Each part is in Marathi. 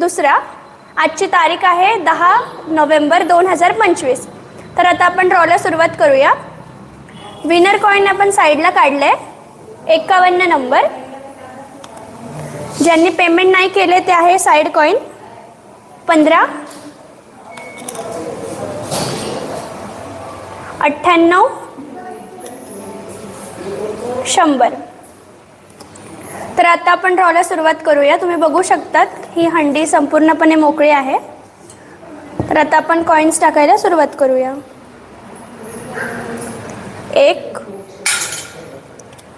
दुसरा आजची तारीख आहे दहा नोव्हेंबर दोन हजार पंचवीस. तर आता आपण ड्रॉला सुरुवात करूया. विनर कॉईन आपण साईडला काढलं आहे एकावन्न नंबर. ज्यांनी पेमेंट नाही केले ते आहे साईड कॉईन पंधरा. अठ्ठ्याण्णव. शंभर. आता आपण ड्रॉला सुरुवात करूया. तुम्ही बघू शकतात ही हंडी संपूर्णपणे मोकळी आहे. तर आता आपण कॉईन्स टाकायला सुरुवात करूया. एक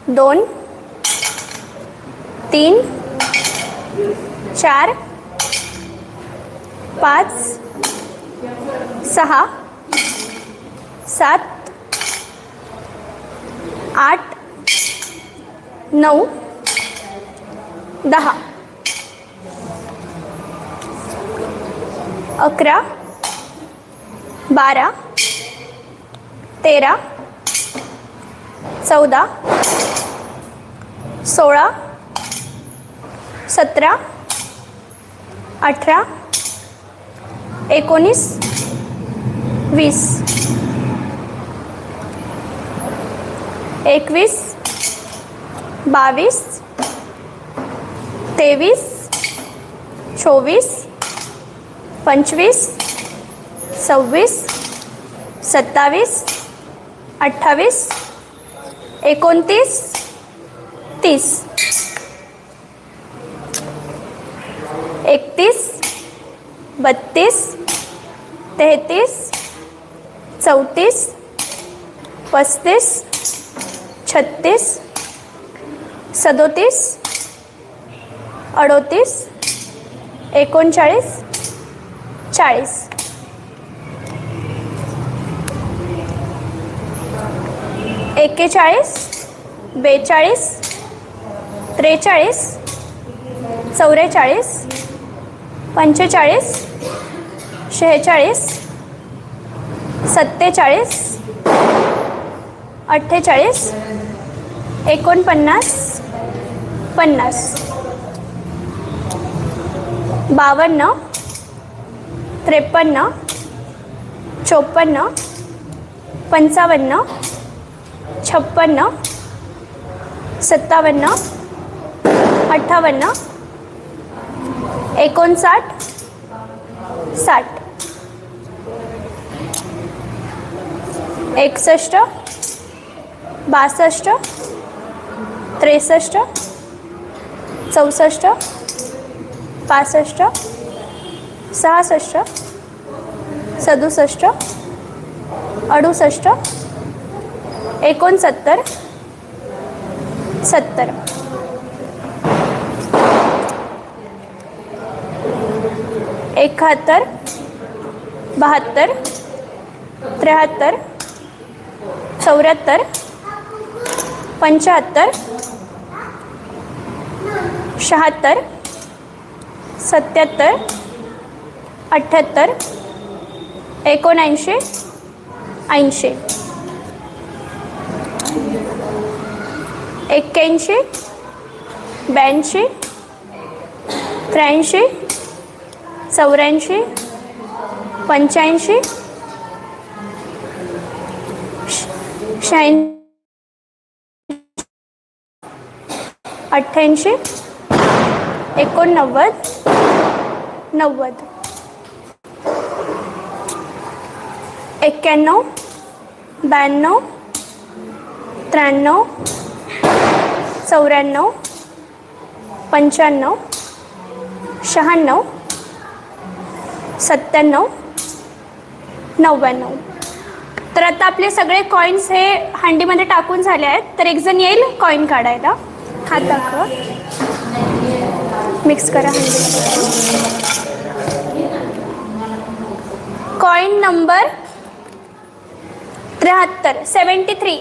दोन तीन चार पाच सहा सात आठ नऊ दहा. अकरा. बारा. तेरा. चौदा. सोळा. सतरा. अठरा. एकोणीस. वीस. एकवीस. बावीस. तेवीस चोवीस पंचवीस सव्वीस सत्तावीस अठ्ठावीस एकोणतीस तीस. एकतीस बत्तीस तेहतीस चौतीस पस्तीस छत्तीस सदोतीस अडोतीस एकोणचाळीस चाळीस. एक्केचाळीस बेचाळीस त्रेचाळीस चौवेचाळीस पंचेचाळीस शेहेचाळीस सत्तेचाळीस अठ्ठेचाळीस एकोणपन्नास पन्नास. बावन्न त्रेपन्न चोपन्न पंचावन्न छप्पन्न सत्तावन्न अठ्ठावन्न एकोणसाठ साठ. एकसष्ट बासष्ट त्रेसष्ट चौसष्ट पासष्ट सहासष्ट सदुसष्ट अडुसष्ट एकोणसत्तर सत्तर. एकाहत्तर बहात्तर त्र्याहत्तर चौऱ्याहत्तर पंच्याहत्तर शहात्तर सत्याहत्तर अठ्ठ्याहत्तर एकोणऐंशी ऐंशी. एक्क्याऐंशी ब्याऐंशी त्र्याऐंशी चौऱ्याऐंशी पंच्याऐंशी शहाऐंशी अठ्ठ्याऐंशी एकोणनव्वद नव्वद. एक्क्याण्णव ब्याण्णव त्र्याण्णव चौऱ्याण्णव पंच्याण्णव शहाण्णव सत्त्याण्णव नव्याण्णव. तर आता आपले सगळे कॉईन्स हे हंडीमध्ये टाकून झाले आहेत. तर एक जण येईल कॉईन काढायला. हात दाखवा. मिक्स करा. कॉईन नंबर त्र्याहत्तर सेवन्टी थ्री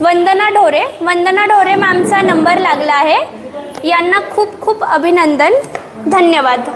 वंदना ढोरे वंदना ढोरे मॅमचा नंबर लागला आहे. यांना खूप खूप अभिनंदन. धन्यवाद.